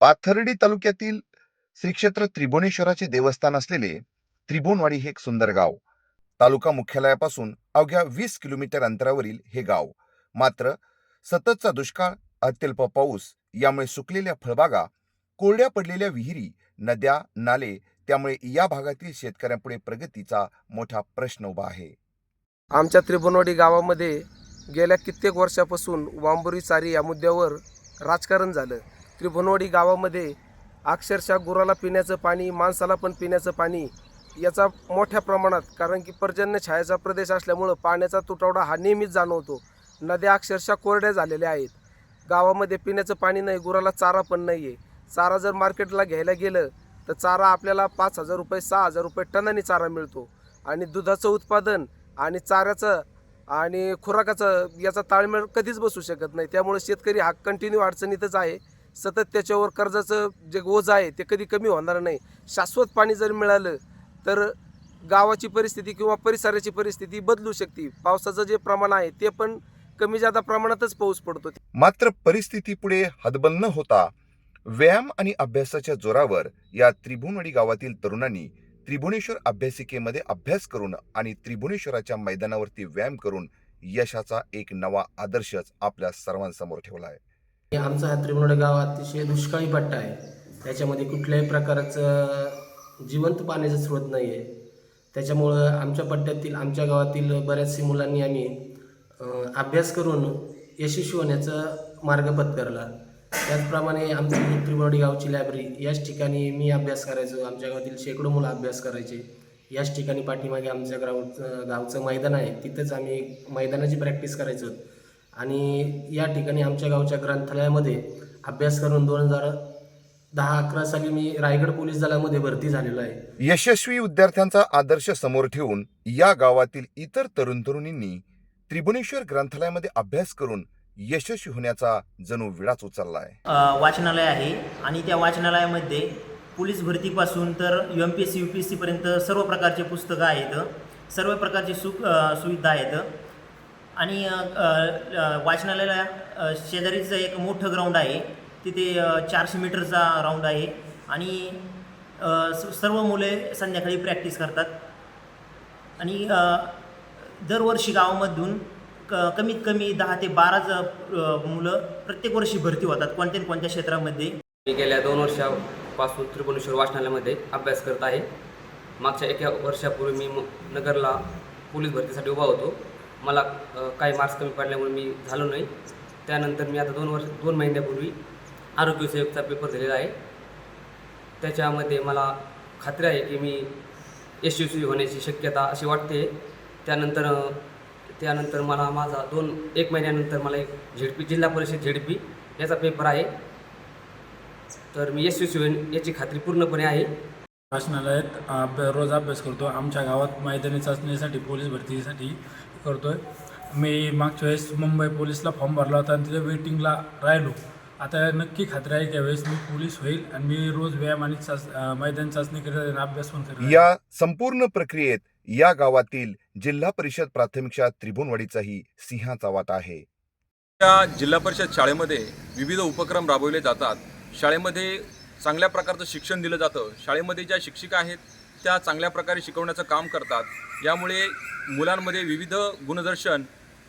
पाथर्डी तालुक्यातील श्री क्षेत्र त्रिभुवनेश्वराचे देवस्थान असलेले त्रिभुवनवाडी हे एक सुंदर गाव. तालुका मुख्यालयापासून अवघ्या वीस किलोमीटर अंतरावरील हे गाव. मात्र सततचा दुष्काळ अत्यल्प पाऊस यामुळे सुकलेल्या फळबागा कोरड्या पडलेल्या विहिरी नद्या नाले त्यामुळे या भागातील शेतकऱ्यांपुढे प्रगतीचा मोठा प्रश्न उभा आहे. आमच्या त्रिभुवनवाडी गावामध्ये गेल्या कित्येक वर्षापासून वांबुरी चारी या मुद्द्यावर राजकारण झालं. त्रिभुवनवाडी गावामध्ये अक्षरशः गुराला पिण्याचं पाणी माणसाला पण पिण्याचं पाणी याचा मोठ्या प्रमाणात कारण की पर्जन्य छायाचा प्रदेश असल्यामुळं पाण्याचा तुटवडा हा नेहमीच जाणवतो. नद्या अक्षरशः कोरड्या झालेल्या आहेत. गावामध्ये पिण्याचं पाणी नाही गुराला चारा पण नाही आहे चारा जर मार्केटला घ्यायला गेलं तर चारा आपल्याला पाच हजार रुपये सहा हजार रुपये टनाने चारा मिळतो. आणि दुधाचं उत्पादन आणि चाऱ्याचं आणि खुराकाचं याचा ताळमेळ कधीच बसू शकत नाही. त्यामुळे शेतकरी हा कंटिन्यू अडचणीतच आहे. सतत त्याच्यावर कर्जाचं जे ओझ आहे ते कधी कमी होणार नाही. शाश्वत पाणी जर मिळालं तर गावाची परिस्थिती किंवा परिसराची परिस्थिती बदलू शकते. पावसाचं जे प्रमाण आहे ते पण कमी जादा प्रमाणातच पाऊस पडतो. मात्र परिस्थिती पुढे हदबल न होता व्यायाम आणि अभ्यासाच्या जोरावर या त्रिभुवनवाडी गावातील तरुणांनी त्रिभुवनेश्वर अभ्यासिकेमध्ये अभ्यास करून आणि त्रिभुवनेश्वराच्या मैदानावरती व्यायाम करून यशाचा एक नवा आदर्शच आपल्या सर्वांसमोर ठेवला आहे. आमचा हा त्रिमोड गाव अतिशय दुष्काळी पट्टा आहे. त्याच्यामध्ये कुठल्याही प्रकारचं जिवंत पाण्याचा स्रोत नाही आहे त्याच्यामुळं आमच्या पट्ट्यातील आमच्या गावातील बऱ्याचशा मुलांनी आम्ही अभ्यास करून यशस्वी होण्याचा मार्ग पत्करला त्याचप्रमाणे आमची ही त्रिमोडी गावची लायब्ररी याच ठिकाणी मी अभ्यास करायचो. आमच्या गावातील शेकडो मुलं अभ्यास करायचे. याच ठिकाणी पाठीमागे आमच्या गाव गावचं मैदान आहे. तिथंच आम्ही मैदानाची प्रॅक्टिस करायचो. आणि या ठिकाणी आमच्या गावच्या ग्रंथालयामध्ये अभ्यास करून दोन हजार दहा अकरा साली मी रायगड पोलीस दलामध्ये भरती झालेलो आहे. यशस्वी विद्यार्थ्यांचा आदर्श समोर ठेवून या गावातील इतर तरुण तरुणींनी त्रिभुवनेश्वर ग्रंथालयामध्ये अभ्यास करून यशस्वी होण्याचा जणू विडाच उचलला आहे वाचनालय आहे आणि त्या वाचनालयामध्ये पोलीस भरतीपासून तर U M P S C U P S सीपर्यंत सर्व प्रकारचे पुस्तकं आहेत. सर्व प्रकारची सु अ, सुविधा आहेत. आणि वाचनालयाला शेजारीचं एक मोठं ग्राउंड आहे. तिथे चारशे मीटरचा राऊंड आहे. आणि स- सर्व मुले संध्याकाळी प्रॅक्टिस करतात. आणि दरवर्षी गावामधून क कमीत कमी दहा ते बाराच मुलं प्रत्येक वर्षी भरती होतात कोणत्या कोणत्या क्षेत्रामध्ये. मी गेल्या दोन वर्षापासून त्रिभुवनेश्वर वाचनालयामध्ये अभ्यास करत आहे. मागच्या एका वर्षापूर्वी मी नगरला पोलीस भरतीसाठी उभा होतो. मला काही मार्क्स कमी पडल्यामुळे मी झालो नाही. त्यानंतर मी आता दोन वर्ष दोन महिन्यापूर्वी आरोग्य सेवकचा पेपर दिलेला आहे. त्याच्यामध्ये मला खात्री आहे की मी यशस्वी होण्याची शक्यता अशी वाटते. त्यानंतर त्यानंतर मला माझा दोन एक महिन्यानंतर मला एक झेडपी जिल्हा परिषद झेडपी याचा पेपर आहे. तर मी यशस्वी होईन याची खात्री पूर्णपणे आहे. वाचनालयात रोज अभ्यास करतो. आमच्या गावात मैदानी चाचणीसाठी पोलीस भरतीसाठी करतो आहे मी मागच्या वेळेस मुंबई पोलीसला फॉर्म भरला होता आणि तिथे वेटिंगला राहिलो. आता नक्की खात्री आहे की यावेळेस मी पोलीस होईल आणि मी रोज व्यायाम आणि चाच मैदानी चाचणी करत अभ्यास पण करत आहे. या संपूर्ण प्रक्रियेत या गावातील जिल्हा परिषद प्राथमिक शाळा त्रिभुवनवाडीचाही सिंहाचा वाटा आहे. या जिल्हा परिषद शाळेमध्ये विविध उपक्रम राबवले जातात. शाळेमध्ये चांगल्या प्रकारचं शिक्षण दिलं जातं. शाळेमध्ये ज्या शिक्षिका आहेत त्या चांगल्या प्रकारे शिकवण्याचं काम करतात. यामुळे मुलांमध्ये विविध गुणदर्शन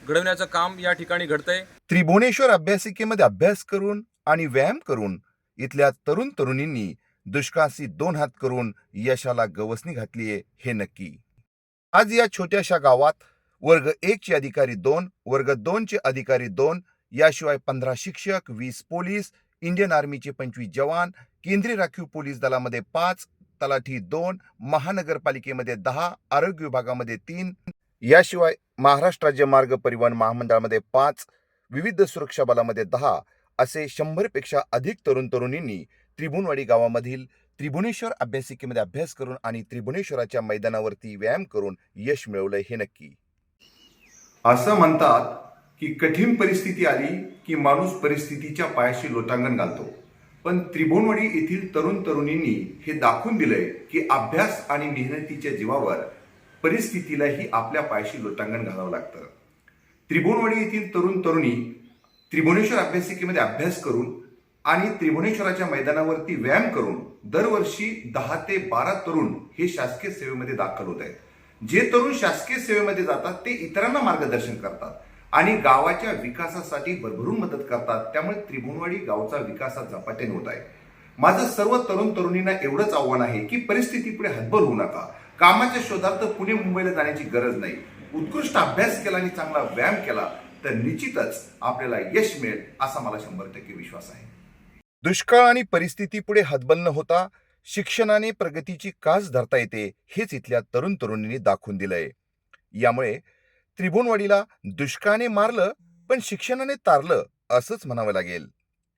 घडवण्याचं काम या ठिकाणी घडतंय. त्रिभुवनेश्वर अभ्यासिकेमध्ये अभ्यास करून आणि व्यायाम करून इथल्या तरुण तरुणींनी दुष्काळाशी दोन हात करून यशाला गवसणी घातलीये हे नक्की. आज या छोट्याशा गावात वर्ग एक चे अधिकारी दोन वर्ग दोन चे अधिकारी दोन याशिवाय पंधरा शिक्षक वीस पोलीस इंडियन आर्मीचे पंचवीस जवान केंद्रीय राखीव पोलीस दलामध्ये पाच तलाठी दोन महानगरपालिकेमध्ये दहा आरोग्य विभागामध्ये तीन. याशिवाय महाराष्ट्र राज्य मार्ग परिवहन महामंडळामध्ये पाच विविध सुरक्षा बलामध्ये दहा असे शंभरपेक्षा अधिक तरुण तरुणींनी त्रिभुवनवाडी गावामधील त्रिभुवनेश्वर अभ्यासिकेमध्ये अभ्यास करून आणि त्रिभुवनेश्वराच्या मैदानावरती व्यायाम करून यश मिळवलं हे नक्की. असं म्हणतात की कठीण परिस्थिती आली की माणूस परिस्थितीच्या पायाशी लोटांगण घालतो. पण त्रिभुवनवाडी येथील तरुण तरुणींनी हे दाखवून दिलंय की अभ्यास आणि मेहनतीच्या जीवावर परिस्थितीलाही आपल्या पायाशी लोटांगण घालावं लागतं. त्रिभुवनवाडी येथील तरुण तरुणी त्रिभुवनेश्वर अभ्यासिकेमध्ये अभ्यास करून आणि त्रिभुवनेश्वराच्या मैदानावरती व्यायाम करून दरवर्षी दहा ते बारा तरुण हे शासकीय सेवेमध्ये दाखल होत आहेत. जे तरुण शासकीय सेवेमध्ये जातात ते इतरांना मार्गदर्शन करतात. आणि गावाच्या विकासासाठी भरभरून मदत करतात. त्यामुळे त्रिभुवनवाडी गावचा विकास हा झपाट्याने होत आहे. माझं सर्व तरुण तरुणींना एवढंच आव्हान आहे की परिस्थिती पुढे हतबल होऊ नका. कामाच्या शोधार्थ पुणे मुंबईला जाण्याची गरज नाही. उत्कृष्ट अभ्यास केला आणि चांगला व्यायाम केला तर निश्चितच आपल्याला यश मिळेल असा मला शंभर टक्के विश्वास आहे. दुष्काळ आणि परिस्थिती पुढे हतबल न होता शिक्षणाने प्रगतीची कास धरता येते हेच इथल्या तरुण तरुणींनी दाखवून दिलंय. यामुळे त्रिभुवनवाडीला दुष्काळाने मारलं पण शिक्षणाने तारलं असंच म्हणावं लागेल.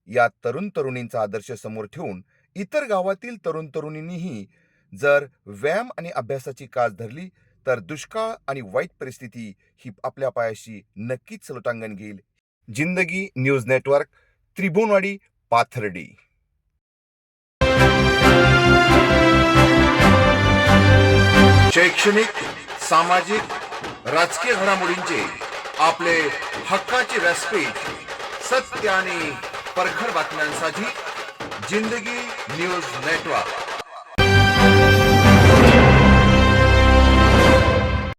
या तरुण तरुणींचा आदर्श समोर ठेवून इतर गावातील तरुण तरुणींनीही जर व्यायाम आणि अभ्यासाची कास धरली तर दुष्काळ आणि वाईट परिस्थिती ही आपल्या पायाशी नक्कीच लोटांगण घेईल. जिंदगी न्यूज नेटवर्क त्रिभुवनवाडी पाथर्डी. शैक्षणिक सामाजिक राजकीय घडामोडींचे आपले हक्काचे व्यासपीठ सत्य आणि परखड बातम्यांसाठी जिंदगी न्यूज नेटवर्क.